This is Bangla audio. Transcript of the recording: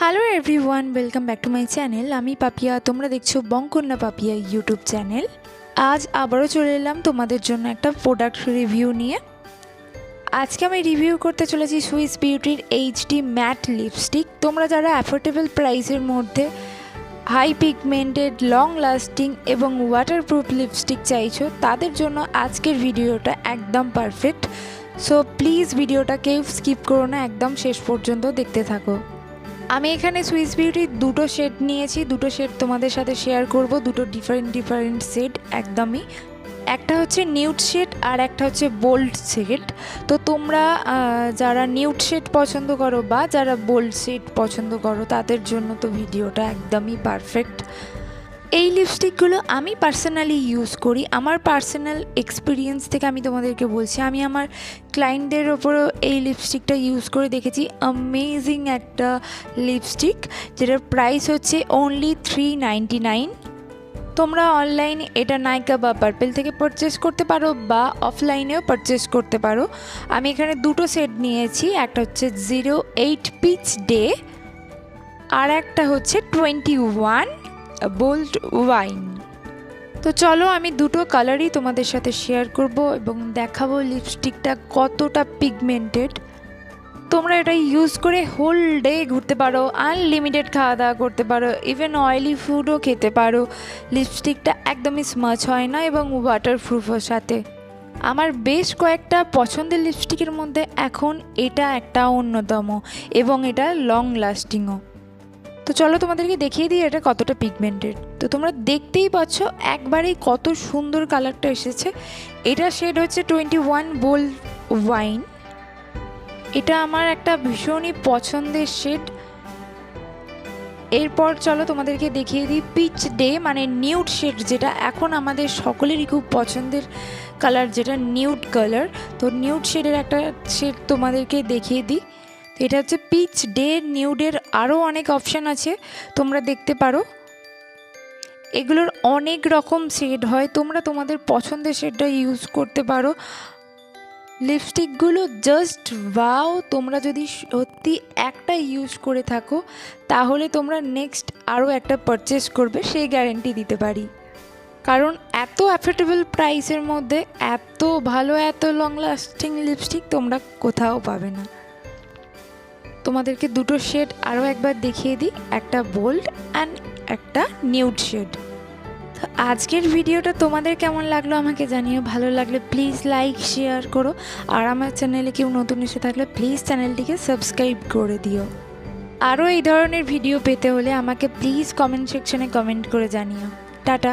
Hello everyone welcome back to my channel আমি পাপিয়া, তোমরা দেখছ বঙ্কন্যা পাপিয়া ইউটিউব চ্যানেল আজ আবারও চলে এলাম তোমাদের জন্য একটা প্রোডাক্ট রিভিউ নিয়ে। আজকে আমি রিভিউ করতে চলেছি সুইস বিউটির এইচডি ম্যাট লিপস্টিক তোমরা যারা অ্যাফোর্ডেবল প্রাইসের মধ্যে হাই পিগমেন্টেড লং লাস্টিং এবং ওয়াটারপ্রুফ লিপস্টিক চাইছো, তাদের জন্য আজকের ভিডিওটা একদম পারফেক্ট সো প্লিজ ভিডিওটা কেউ স্কিপ করো না, একদম শেষ পর্যন্ত দেখতে থাকো। আমি এখানে সুইস বিউটির দুটো শেড নিয়েছি। দুটো শেড তোমাদের সাথে শেয়ার করব। দুটো ডিফারেন্ট ডিফারেন্ট শেড একদমই। একটা হচ্ছে নিউড শেড আর একটা হচ্ছে বোল্ড শেড তো তোমরা যারা নিউড শেড পছন্দ করো বা যারা বোল্ড শেড পছন্দ করো, তাদের জন্য তো ভিডিওটা একদমই পারফেক্ট এই লিপস্টিকগুলো আমি পার্সোনালি ইউজ করি। আমার পার্সোনাল এক্সপিরিয়েন্স থেকে আমি তোমাদেরকে বলছি, আমি আমার ক্লায়েন্টদের ওপরও এই লিপস্টিকটা ইউজ করে দেখেছি। অ্যামেজিং একটা লিপস্টিক যেটার প্রাইস হচ্ছে অনলি থ্রি নাইনটি নাইন তোমরা অনলাইনে এটা নাইকা বা পার্পেল থেকে পারচেস করতে পারো বা অফলাইনেও পারচেস করতে পারো। আমি এখানে দুটো সেট নিয়েছি, একটা হচ্ছে জিরো এইট পিচ ডে আর একটা হচ্ছে টোয়েন্টি ওয়ান বোল্ড ওয়াইন। তো চলো আমি দুটো কালারই তোমাদের সাথে শেয়ার করব এবং দেখাবো লিপস্টিকটা কতটা পিগমেন্টেড তোমরা এটা ইউজ করে হোল ডে ঘুরতে পারো আনলিমিটেড খাওয়া দাওয়া করতে পারো ইভেন অয়েলি ফুডও খেতে পারো। লিপস্টিকটা একদমই স্মাচ হয় না এবং ওয়াটার প্রুফের সাথে। আমার বেশ কয়েকটা পছন্দের লিপস্টিকের মধ্যে এখন এটা একটা অন্যতম এবং এটা লং লাস্টিংও তো চলো তোমাদেরকে দেখিয়ে দিই এটা কতটা পিগমেন্টেড তো তোমরা দেখতেই পাচ্ছ একবারেই কত সুন্দর কালারটা এসেছে। এটা শেড হচ্ছে টোয়েন্টি ওয়ান বোল ওয়াইন এটা আমার একটা ভীষণই পছন্দের শেড এরপর চলো তোমাদেরকে দেখিয়ে দিই পিচ ডে মানে নিউড শেড যেটা এখন আমাদের সকলেরই খুব পছন্দের কালার যেটা নিউড কালার তো নিউড শেডের একটা শেড তোমাদেরকে দেখিয়ে দিই। তো এটা হচ্ছে পিচ ডে, নিউডের আরও অনেক অপশান আছে, তোমরা দেখতে পারো। এগুলোর অনেক রকম শেড হয়, তোমরা তোমাদের পছন্দের শেডটা ইউজ করতে পারো। লিপস্টিকগুলো জাস্ট ওয়াও, তোমরা যদি সত্যি একটা ইউজ করে থাকো, তাহলে তোমরা নেক্সট আরও একটা পারচেস করবে, সেই গ্যারেন্টি দিতে পারি। কারণ এত অ্যাফোর্ডেবল প্রাইসের মধ্যে, এত ভালো, এত লং লাস্টিং লিপস্টিক তোমরা কোথাও পাবে না। তোমাদেরকে দুটো শেড আরও একবার দেখিয়ে দিই, একটা বোল্ড অ্যান্ড একটা নিউড শেড। তো আজকের ভিডিওটা তোমাদের কেমন লাগল আমাকে জানিও, ভালো লাগলে প্লিজ লাইক শেয়ার করো, আর আমার চ্যানেলে কেউ নতুন এসে থাকলে প্লিজ চ্যানেলটিকে সাবস্ক্রাইব করে দিও। আরও এই ধরনের ভিডিও পেতে হলে আমাকে প্লিজ কমেন্ট সেকশনে কমেন্ট করে জানিও। টাটা।